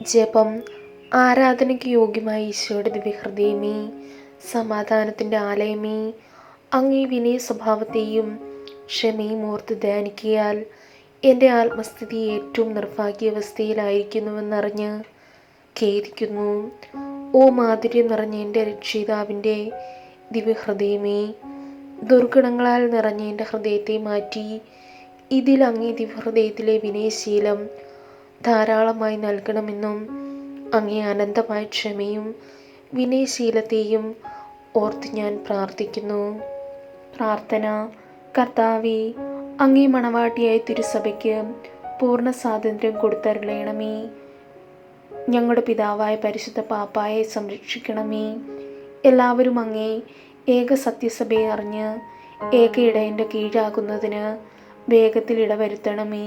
ജപം ആരാധനയ്ക്ക് യോഗ്യമായ ഈശോയുടെ ദിവ്യഹൃദയമേ സമാധാനത്തിന്റെ ആലയമേ അങ്ങേ വിനയ സ്വഭാവത്തെയും ക്ഷമയും ഓർത്ത് ധ്യാനിക്കിയാൽ എന്റെ ആത്മസ്ഥിതി ഏറ്റവും നിർഭാഗ്യാവസ്ഥയിലായിരിക്കുന്നുവെന്നറിഞ്ഞ് ഖേദിക്കുന്നു. ഓ മാധുര്യം നിറഞ്ഞ എന്റെ രക്ഷിതാവിന്റെ ദിവ്യഹൃദയമേ ദുർഗുണങ്ങളാൽ നിറഞ്ഞ എന്റെ ഹൃദയത്തെ മാറ്റി ഇതിൽ അങ്ങേ ദിവ്യഹൃദയത്തിലെ വിനയശീലം ധാരാളമായി നൽകണമെന്നും അങ്ങേ അനന്തമായ ക്ഷമയും വിനയശീലത്തെയും ഓർത്ത് ഞാൻ പ്രാർത്ഥിക്കുന്നു. പ്രാർത്ഥന കർത്താവെ അങ്ങേ മണവാട്ടിയായ തിരുസഭയ്ക്ക് പൂർണ സ്വാതന്ത്ര്യം കൊടുത്തരുളയണമേ ഞങ്ങളുടെ പിതാവായ പരിശുദ്ധ പാപ്പായെ സംരക്ഷിക്കണമേ. എല്ലാവരും അങ്ങേ ഏക സത്യസഭയെ അറിഞ്ഞ് ഏക ഇടയന്റെ കീഴാകുന്നതിന് വേഗത്തിൽ ഇടവരുത്തണമേ.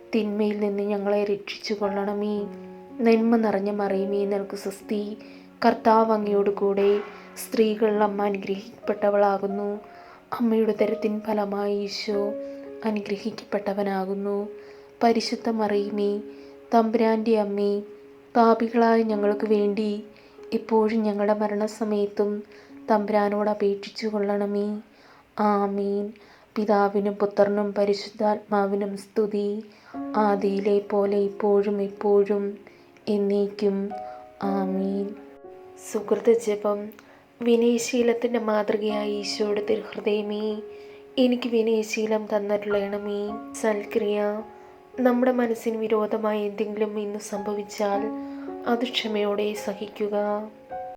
തിന്മയിൽ നിന്ന് ഞങ്ങളെ രക്ഷിച്ചു കൊള്ളണമേ. നന്മ നിറഞ്ഞ മറിയുമേ നിനക്ക് സ്വസ്തി. കർത്താവ് അങ്ങയോട് കൂടെ സ്ത്രീകൾ അമ്മ അനുഗ്രഹിക്കപ്പെട്ടവളാകുന്നു. അമ്മയുടെ തരത്തിൻ ഫലമായി ഈശോ അനുഗ്രഹിക്കപ്പെട്ടവനാകുന്നു. പരിശുദ്ധ മറിയുമേ തമ്പുരാന്റെ അമ്മേ പാപികളായ ഞങ്ങൾക്ക് വേണ്ടി ഇപ്പോഴും ഞങ്ങളുടെ മരണസമയത്തും തമ്പുരാനോട് അപേക്ഷിച്ചു കൊള്ളണമേ. ആമീൻ. പിതാവിനും പുത്രനും പരിശുദ്ധാത്മാവിനും സ്തുതി. ആദിയിലെ പോലെ ഇപ്പോഴും ഇപ്പോഴും എന്നേക്കും. ആമീൻ. സുഹൃത്ത് ജപം. വിനയശീലത്തിന്റെ മാതൃകയായി ഈശോയുടെ തിരുഹൃദയമേ എനിക്ക് വിനയശീലം തന്നിട്ടുള്ളണമേ സൽക്രിയ നമ്മുടെ മനസ്സിന് വിരോധമായി എന്തെങ്കിലും ഇന്ന് സംഭവിച്ചാൽ അത് ക്ഷമയോടെ സഹിക്കുക.